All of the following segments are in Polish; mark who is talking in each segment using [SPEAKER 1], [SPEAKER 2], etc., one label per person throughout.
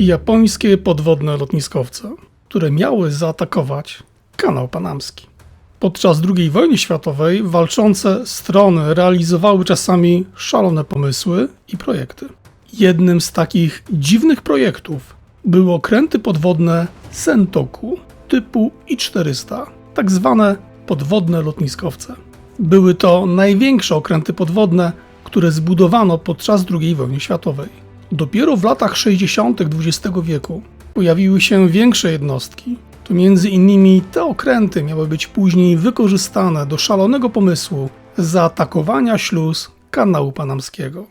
[SPEAKER 1] i japońskie podwodne lotniskowce, które miały zaatakować kanał panamski. Podczas II wojny światowej walczące strony realizowały czasami szalone pomysły i projekty. Jednym z takich dziwnych projektów były okręty podwodne Sentoku typu I-400, tak zwane podwodne lotniskowce. Były to największe okręty podwodne, które zbudowano podczas II wojny światowej. Dopiero w latach 60. XX wieku pojawiły się większe jednostki. To między innymi te okręty miały być później wykorzystane do szalonego pomysłu zaatakowania śluz kanału panamskiego.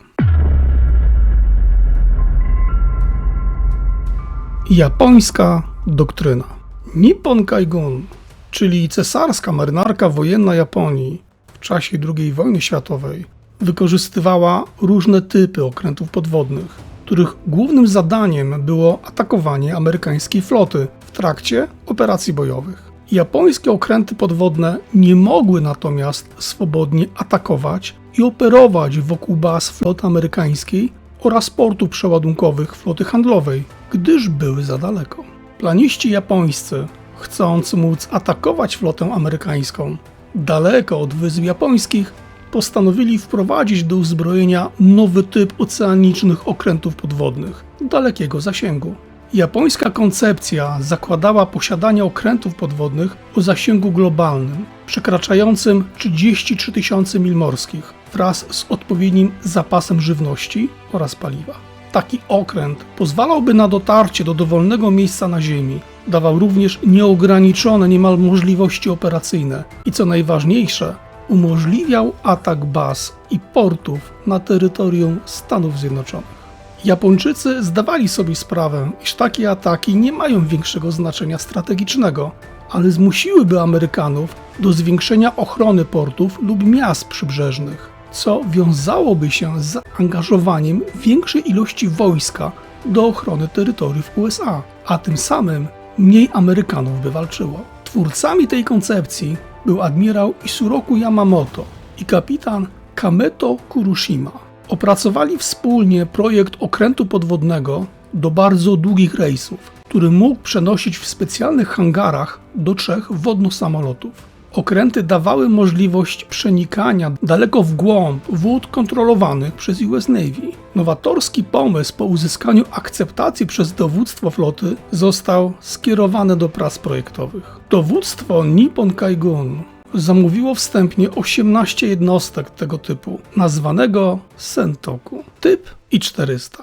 [SPEAKER 1] Japońska doktryna. Nippon Kaigun, czyli cesarska marynarka wojenna Japonii w czasie II wojny światowej, wykorzystywała różne typy okrętów podwodnych, których głównym zadaniem było atakowanie amerykańskiej floty w trakcie operacji bojowych. Japońskie okręty podwodne nie mogły natomiast swobodnie atakować i operować wokół baz floty amerykańskiej oraz portów przeładunkowych floty handlowej, gdyż były za daleko. Planiści japońscy, chcąc móc atakować flotę amerykańską daleko od wysp japońskich, postanowili wprowadzić do uzbrojenia nowy typ oceanicznych okrętów podwodnych dalekiego zasięgu. Japońska koncepcja zakładała posiadanie okrętów podwodnych o zasięgu globalnym, przekraczającym 33 tysiące mil morskich, wraz z odpowiednim zapasem żywności oraz paliwa. Taki okręt pozwalałby na dotarcie do dowolnego miejsca na Ziemi, dawał również nieograniczone niemal możliwości operacyjne i co najważniejsze, umożliwiał atak baz i portów na terytorium Stanów Zjednoczonych. Japończycy zdawali sobie sprawę, iż takie ataki nie mają większego znaczenia strategicznego, ale zmusiłyby Amerykanów do zwiększenia ochrony portów lub miast przybrzeżnych, co wiązałoby się z zaangażowaniem większej ilości wojska do ochrony terytoriów USA, a tym samym mniej Amerykanów by walczyło. Twórcami tej koncepcji był admirał Isuroku Yamamoto i kapitan Kameto Kurushima. Opracowali wspólnie projekt okrętu podwodnego do bardzo długich rejsów, który mógł przenosić w specjalnych hangarach do trzech wodno-samolotów. Okręty dawały możliwość przenikania daleko w głąb wód kontrolowanych przez US Navy. Nowatorski pomysł po uzyskaniu akceptacji przez dowództwo floty został skierowany do prac projektowych. Dowództwo Nippon Kaigun zamówiło wstępnie 18 jednostek tego typu, nazwanego Sentoku, typ I-400.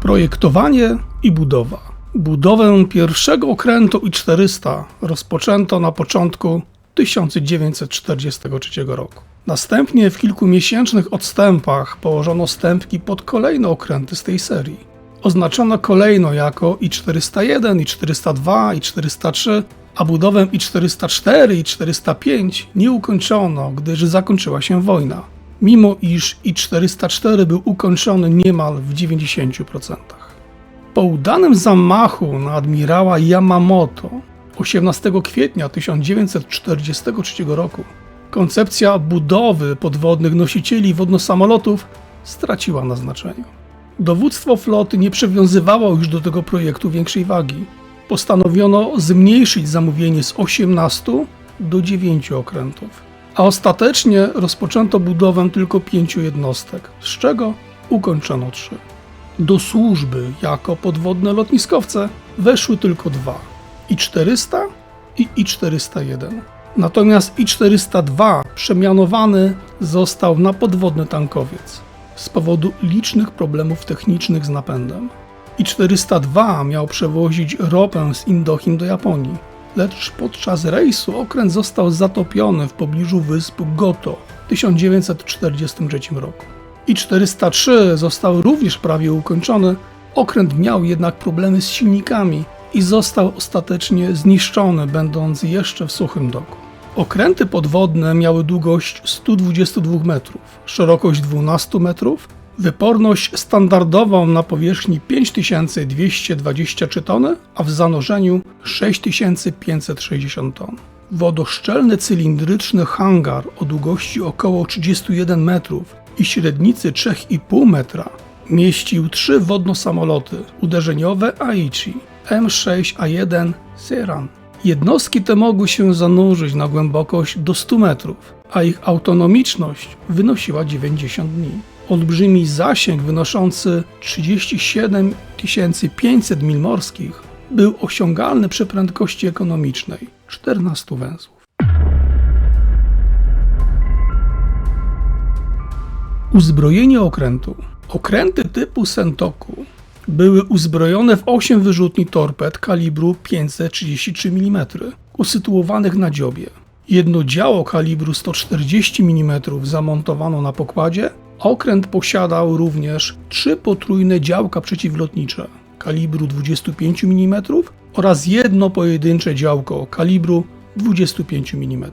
[SPEAKER 1] Projektowanie i budowa. Budowę pierwszego okrętu I-400 rozpoczęto na początku 1943 roku. Następnie w kilkumiesięcznych odstępach położono stępki pod kolejne okręty z tej serii. Oznaczono kolejno jako I-401, I-402, I-403, a budowę I-404 i 405 nie ukończono, gdyż zakończyła się wojna, mimo iż I-404 był ukończony niemal w 90%. Po udanym zamachu na admirała Yamamoto 18 kwietnia 1943 roku koncepcja budowy podwodnych nosicieli wodnosamolotów straciła na znaczeniu. Dowództwo floty nie przywiązywało już do tego projektu większej wagi. Postanowiono zmniejszyć zamówienie z 18 do 9 okrętów, a ostatecznie rozpoczęto budowę tylko 5 jednostek, z czego ukończono 3. Do służby jako podwodne lotniskowce weszły tylko dwa: I-400 i I-401. Natomiast I-402 przemianowany został na podwodny tankowiec z powodu licznych problemów technicznych z napędem. I-402 miał przewozić ropę z Indochin do Japonii, lecz podczas rejsu okręt został zatopiony w pobliżu wysp Goto w 1943 roku. I-403 został również prawie ukończony, okręt miał jednak problemy z silnikami i został ostatecznie zniszczony, będąc jeszcze w suchym doku. Okręty podwodne miały długość 122 metrów, szerokość 12 metrów, wyporność standardową na powierzchni 5223 tony, a w zanurzeniu 6560 ton. Wodoszczelny cylindryczny hangar o długości około 31 metrów i średnicy 3,5 metra mieścił trzy wodno-samoloty uderzeniowe Aichi M6A1 Seran. Jednostki te mogły się zanurzyć na głębokość do 100 metrów, a ich autonomiczność wynosiła 90 dni. Olbrzymi zasięg wynoszący 37 500 mil morskich był osiągalny przy prędkości ekonomicznej 14 węzłów. Uzbrojenie okrętu. Okręty typu Sentoku były uzbrojone w 8 wyrzutni torped kalibru 533 mm, usytuowanych na dziobie. Jedno działo kalibru 140 mm zamontowano na pokładzie, a okręt posiadał również trzy potrójne działka przeciwlotnicze kalibru 25 mm oraz jedno pojedyncze działko kalibru 25 mm.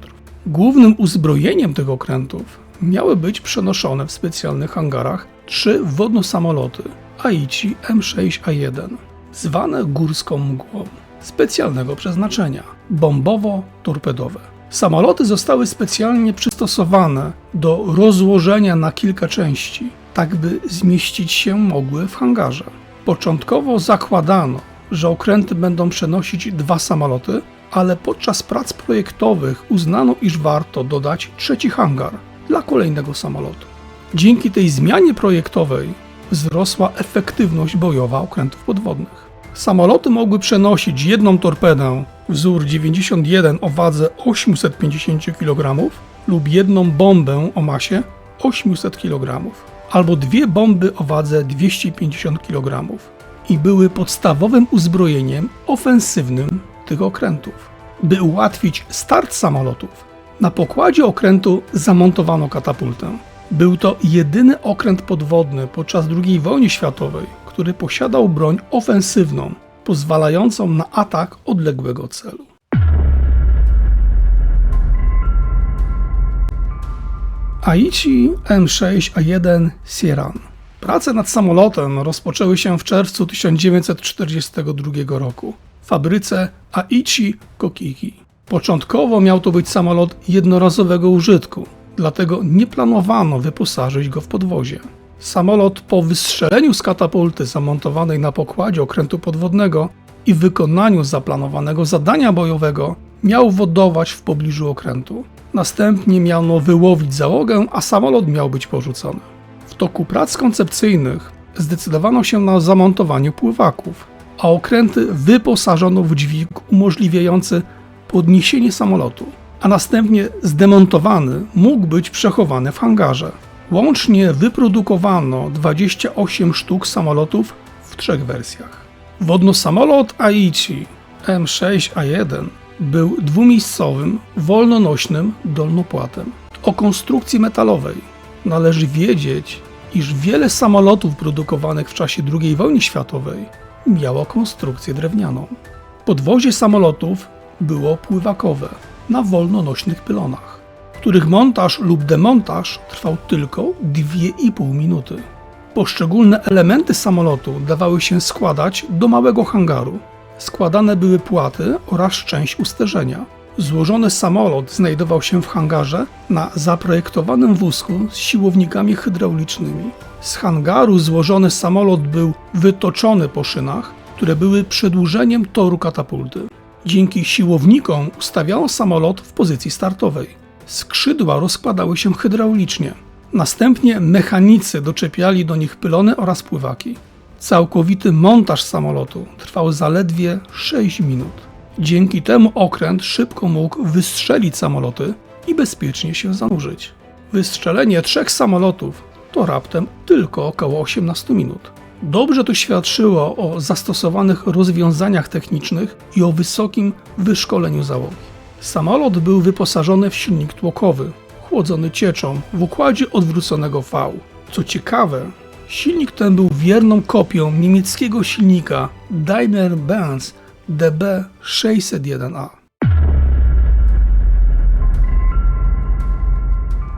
[SPEAKER 1] Głównym uzbrojeniem tych okrętów miały być przenoszone w specjalnych hangarach trzy wodno-samoloty Aichi M6A1, zwane górską mgłą, specjalnego przeznaczenia bombowo-torpedowe. Samoloty zostały specjalnie przystosowane do rozłożenia na kilka części, tak by zmieścić się mogły w hangarze. Początkowo zakładano, że okręty będą przenosić dwa samoloty, ale podczas prac projektowych uznano, iż warto dodać trzeci hangar dla kolejnego samolotu. Dzięki tej zmianie projektowej wzrosła efektywność bojowa okrętów podwodnych. Samoloty mogły przenosić jedną torpedę wzór 91 o wadze 850 kg lub jedną bombę o masie 800 kg albo dwie bomby o wadze 250 kg i były podstawowym uzbrojeniem ofensywnym tych okrętów. By ułatwić start samolotów, na pokładzie okrętu zamontowano katapultę. Był to jedyny okręt podwodny podczas II wojny światowej, który posiadał broń ofensywną, pozwalającą na atak odległego celu. Aichi M6A1 Sieran. Prace nad samolotem rozpoczęły się w czerwcu 1942 roku w fabryce Aichi Kokiki. Początkowo miał to być samolot jednorazowego użytku, dlatego nie planowano wyposażyć go w podwozie. Samolot po wystrzeleniu z katapulty zamontowanej na pokładzie okrętu podwodnego i wykonaniu zaplanowanego zadania bojowego miał wodować w pobliżu okrętu. Następnie miano wyłowić załogę, a samolot miał być porzucony. W toku prac koncepcyjnych zdecydowano się na zamontowanie pływaków, a okręty wyposażono w dźwig umożliwiający podniesienie samolotu, a następnie zdemontowany mógł być przechowany w hangarze. Łącznie wyprodukowano 28 sztuk samolotów w trzech wersjach. Wodno-samolot Aichi M6A1 był dwumiejscowym, wolnonośnym dolnopłatem. O konstrukcji metalowej należy wiedzieć, iż wiele samolotów produkowanych w czasie II wojny światowej miało konstrukcję drewnianą. Podwozie samolotów było pływakowe na wolnonośnych pylonach, których montaż lub demontaż trwał tylko 2,5 minuty. Poszczególne elementy samolotu dawały się składać do małego hangaru. Składane były płaty oraz część usterzenia. Złożony samolot znajdował się w hangarze na zaprojektowanym wózku z siłownikami hydraulicznymi. Z hangaru złożony samolot był wytoczony po szynach, które były przedłużeniem toru katapulty. Dzięki siłownikom ustawiano samolot w pozycji startowej. Skrzydła rozkładały się hydraulicznie. Następnie mechanicy doczepiali do nich pylony oraz pływaki. Całkowity montaż samolotu trwał zaledwie 6 minut. Dzięki temu okręt szybko mógł wystrzelić samoloty i bezpiecznie się zanurzyć. Wystrzelenie trzech samolotów to raptem tylko około 18 minut. Dobrze to świadczyło o zastosowanych rozwiązaniach technicznych i o wysokim wyszkoleniu załogi. Samolot był wyposażony w silnik tłokowy, chłodzony cieczą w układzie odwróconego V. Co ciekawe, silnik ten był wierną kopią niemieckiego silnika Daimler-Benz DB601A.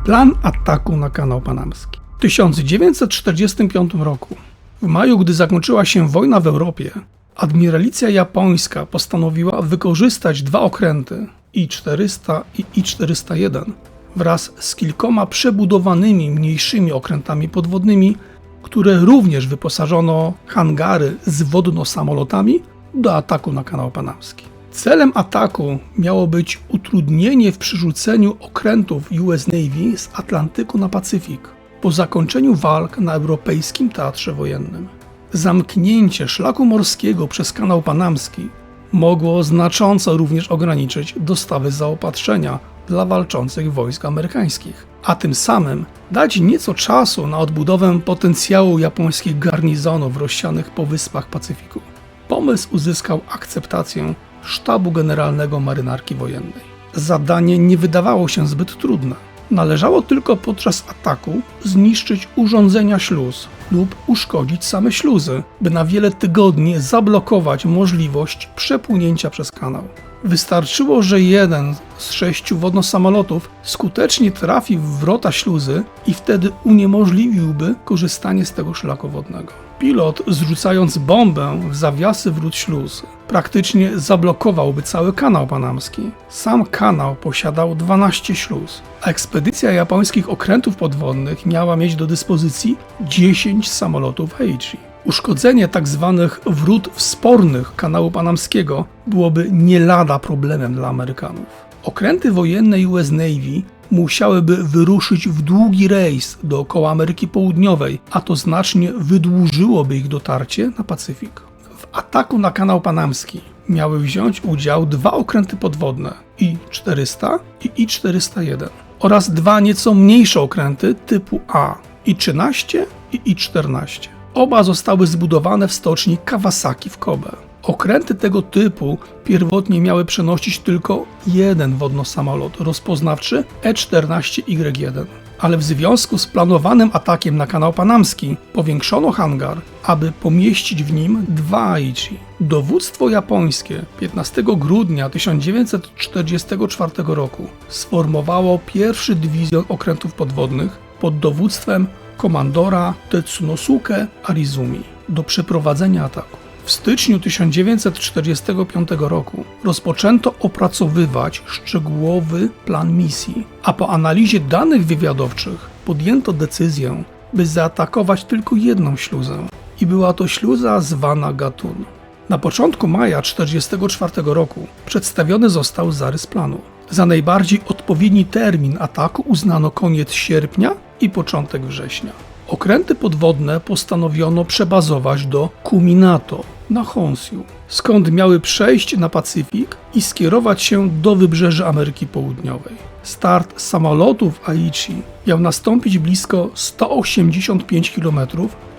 [SPEAKER 1] Plan ataku na kanał panamski. W 1945 roku w maju, gdy zakończyła się wojna w Europie, admiralicja japońska postanowiła wykorzystać dwa okręty I-400 i I-401 wraz z kilkoma przebudowanymi mniejszymi okrętami podwodnymi, które również wyposażono hangary z wodno-samolotami do ataku na kanał panamski. Celem ataku miało być utrudnienie w przerzuceniu okrętów US Navy z Atlantyku na Pacyfik po zakończeniu walk na europejskim teatrze wojennym. Zamknięcie szlaku morskiego przez kanał panamski mogło znacząco również ograniczyć dostawy zaopatrzenia dla walczących wojsk amerykańskich, a tym samym dać nieco czasu na odbudowę potencjału japońskich garnizonów rozsianych po wyspach Pacyfiku. Pomysł uzyskał akceptację Sztabu Generalnego Marynarki Wojennej. Zadanie nie wydawało się zbyt trudne. Należało tylko podczas ataku zniszczyć urządzenia śluz lub uszkodzić same śluzy, by na wiele tygodni zablokować możliwość przepłynięcia przez kanał. Wystarczyło, że jeden z sześciu wodnosamolotów skutecznie trafi w wrota śluzy i wtedy uniemożliwiłby korzystanie z tego szlaku wodnego. Pilot, zrzucając bombę w zawiasy wrót śluz, praktycznie zablokowałby cały kanał panamski. Sam kanał posiadał 12 śluz, a ekspedycja japońskich okrętów podwodnych miała mieć do dyspozycji 10 samolotów Heichi. Uszkodzenie tzw. Tak wrót wspornych kanału panamskiego byłoby nie lada problemem dla Amerykanów. Okręty wojenne US Navy musiałyby wyruszyć w długi rejs dookoła Ameryki Południowej, a to znacznie wydłużyłoby ich dotarcie na Pacyfik. W ataku na kanał panamski miały wziąć udział dwa okręty podwodne I-400 i I-401 oraz dwa nieco mniejsze okręty typu A I-13 i I-14. Oba zostały zbudowane w stoczni Kawasaki w Kobe. Okręty tego typu pierwotnie miały przenosić tylko jeden wodnosamolot rozpoznawczy E-14Y1, ale w związku z planowanym atakiem na kanał panamski powiększono hangar, aby pomieścić w nim dwa Aichi. Dowództwo japońskie 15 grudnia 1944 roku sformowało pierwszy dywizjon okrętów podwodnych pod dowództwem komandora Tetsunosuke Arizumi do przeprowadzenia ataku. W styczniu 1945 roku rozpoczęto opracowywać szczegółowy plan misji, a po analizie danych wywiadowczych podjęto decyzję, by zaatakować tylko jedną śluzę i była to śluza zwana Gatun. Na początku maja 1944 roku przedstawiony został zarys planu. Za najbardziej odpowiedni termin ataku uznano koniec sierpnia i początek września. Okręty podwodne postanowiono przebazować do Kuminato na Honshu, skąd miały przejść na Pacyfik i skierować się do wybrzeża Ameryki Południowej. Start samolotów Aichi miał nastąpić blisko 185 km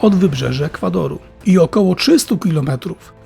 [SPEAKER 1] od wybrzeża Ekwadoru i około 300 km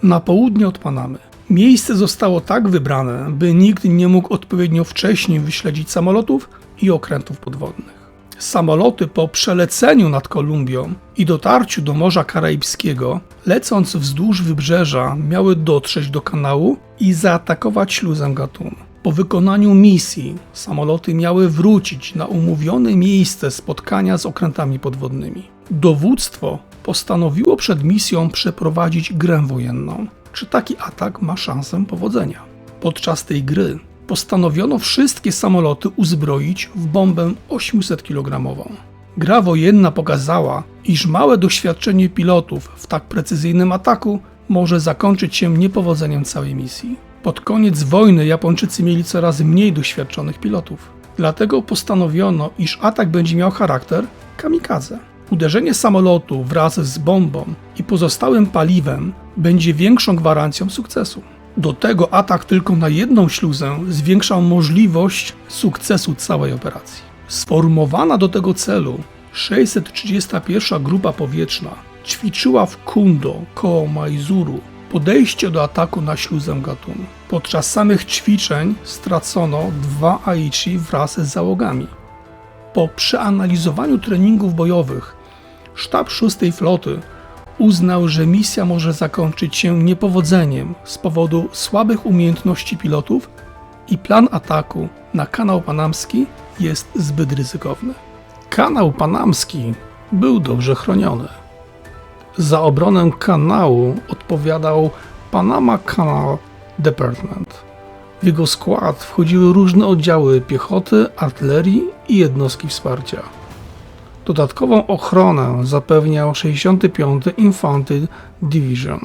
[SPEAKER 1] na południe od Panamy. Miejsce zostało tak wybrane, by nikt nie mógł odpowiednio wcześniej wyśledzić samolotów i okrętów podwodnych. Samoloty po przeleceniu nad Kolumbią i dotarciu do Morza Karaibskiego, lecąc wzdłuż wybrzeża, miały dotrzeć do kanału i zaatakować śluzę Gatun. Po wykonaniu misji samoloty miały wrócić na umówione miejsce spotkania z okrętami podwodnymi. Dowództwo postanowiło przed misją przeprowadzić grę wojenną. Czy taki atak ma szansę powodzenia? Podczas tej gry postanowiono wszystkie samoloty uzbroić w bombę 800 kg. Gra wojenna pokazała, iż małe doświadczenie pilotów w tak precyzyjnym ataku może zakończyć się niepowodzeniem całej misji. Pod koniec wojny Japończycy mieli coraz mniej doświadczonych pilotów. Dlatego postanowiono, iż atak będzie miał charakter kamikaze. Uderzenie samolotu wraz z bombą i pozostałym paliwem będzie większą gwarancją sukcesu. Do tego atak tylko na jedną śluzę zwiększał możliwość sukcesu całej operacji. Sformowana do tego celu 631 Grupa Powietrzna ćwiczyła w Kundo koło Maizuru podejście do ataku na śluzę Gatun. Podczas samych ćwiczeń stracono dwa Aichi wraz z załogami. Po przeanalizowaniu treningów bojowych sztab 6 floty uznał, że misja może zakończyć się niepowodzeniem z powodu słabych umiejętności pilotów i plan ataku na kanał panamski jest zbyt ryzykowny. Kanał panamski był dobrze chroniony. Za obronę kanału odpowiadał Panama Canal Department. W jego skład wchodziły różne oddziały piechoty, artylerii i jednostki wsparcia. Dodatkową ochronę zapewniał 65. Infantry Division,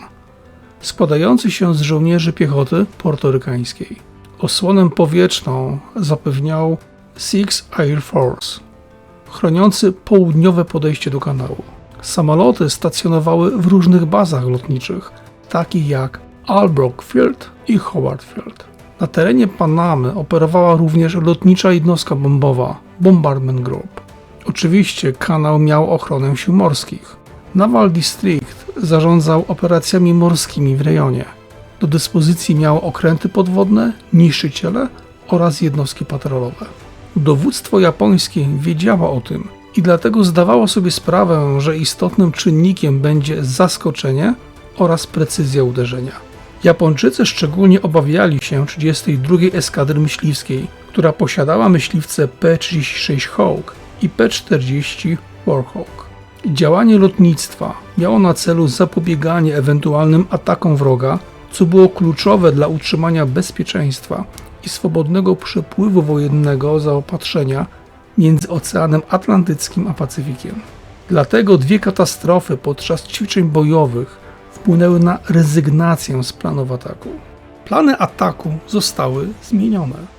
[SPEAKER 1] składający się z żołnierzy piechoty portorykańskiej. Osłonę powietrzną zapewniał Six Air Force, chroniący południowe podejście do kanału. Samoloty stacjonowały w różnych bazach lotniczych, takich jak Albrook Field i Howard Field. Na terenie Panamy operowała również lotnicza jednostka bombowa Bombardment Group. Oczywiście kanał miał ochronę sił morskich. Naval District zarządzał operacjami morskimi w rejonie. Do dyspozycji miał okręty podwodne, niszczyciele oraz jednostki patrolowe. Dowództwo japońskie wiedziało o tym i dlatego zdawało sobie sprawę, że istotnym czynnikiem będzie zaskoczenie oraz precyzja uderzenia. Japończycy szczególnie obawiali się 32 Eskadry Myśliwskiej, która posiadała myśliwce P-36 Hawk i P-40 Warhawk. Działanie lotnictwa miało na celu zapobieganie ewentualnym atakom wroga, co było kluczowe dla utrzymania bezpieczeństwa i swobodnego przepływu wojennego zaopatrzenia między Oceanem Atlantyckim a Pacyfikiem. Dlatego dwie katastrofy podczas ćwiczeń bojowych wpłynęły na rezygnację z planów ataku. Plany ataku zostały zmienione.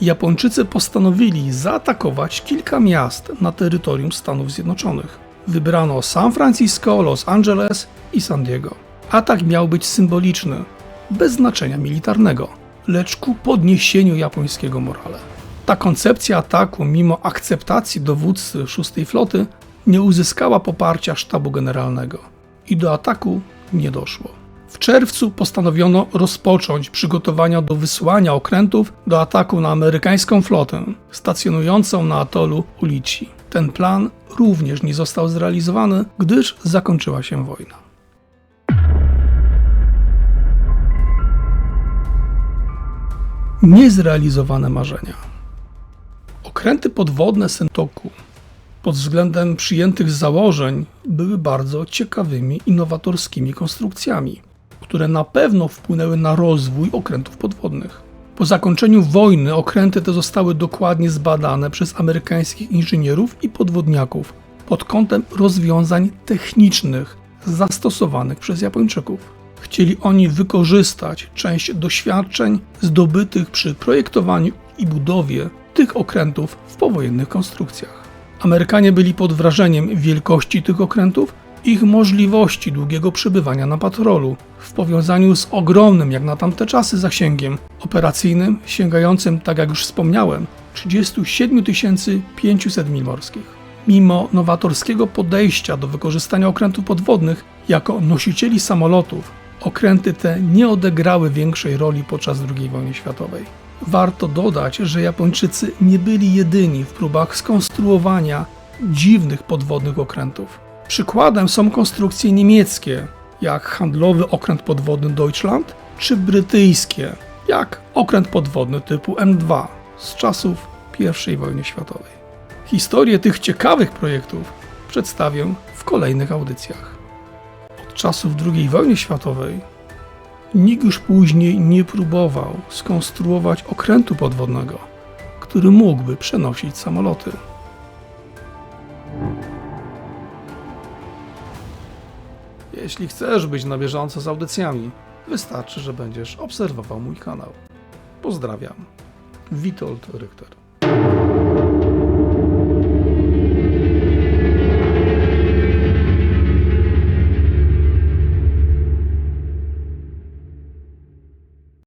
[SPEAKER 1] Japończycy postanowili zaatakować kilka miast na terytorium Stanów Zjednoczonych. Wybrano San Francisco, Los Angeles i San Diego. Atak miał być symboliczny, bez znaczenia militarnego, lecz ku podniesieniu japońskiego morale. Ta koncepcja ataku, mimo akceptacji dowódcy szóstej floty, nie uzyskała poparcia sztabu generalnego i do ataku nie doszło. W czerwcu postanowiono rozpocząć przygotowania do wysłania okrętów do ataku na amerykańską flotę stacjonującą na atolu Ulici. Ten plan również nie został zrealizowany, gdyż zakończyła się wojna. Niezrealizowane marzenia. Okręty podwodne Sentoku pod względem przyjętych założeń były bardzo ciekawymi, innowatorskimi konstrukcjami, które na pewno wpłynęły na rozwój okrętów podwodnych. Po zakończeniu wojny okręty te zostały dokładnie zbadane przez amerykańskich inżynierów i podwodniaków pod kątem rozwiązań technicznych zastosowanych przez Japończyków. Chcieli oni wykorzystać część doświadczeń zdobytych przy projektowaniu i budowie tych okrętów w powojennych konstrukcjach. Amerykanie byli pod wrażeniem wielkości tych okrętów ich możliwości długiego przebywania na patrolu w powiązaniu z ogromnym jak na tamte czasy zasięgiem operacyjnym sięgającym, tak jak już wspomniałem, 37 500 mil morskich. Mimo nowatorskiego podejścia do wykorzystania okrętów podwodnych jako nosicieli samolotów, okręty te nie odegrały większej roli podczas II wojny światowej. Warto dodać, że Japończycy nie byli jedyni w próbach skonstruowania dziwnych podwodnych okrętów. Przykładem są konstrukcje niemieckie, jak handlowy okręt podwodny Deutschland, czy brytyjskie, jak okręt podwodny typu M2 z czasów I wojny światowej. Historię tych ciekawych projektów przedstawię w kolejnych audycjach. Od czasów II wojny światowej nikt już później nie próbował skonstruować okrętu podwodnego, który mógłby przenosić samoloty. Jeśli chcesz być na bieżąco z audycjami, wystarczy, że będziesz obserwował mój kanał. Pozdrawiam. Witold Richter.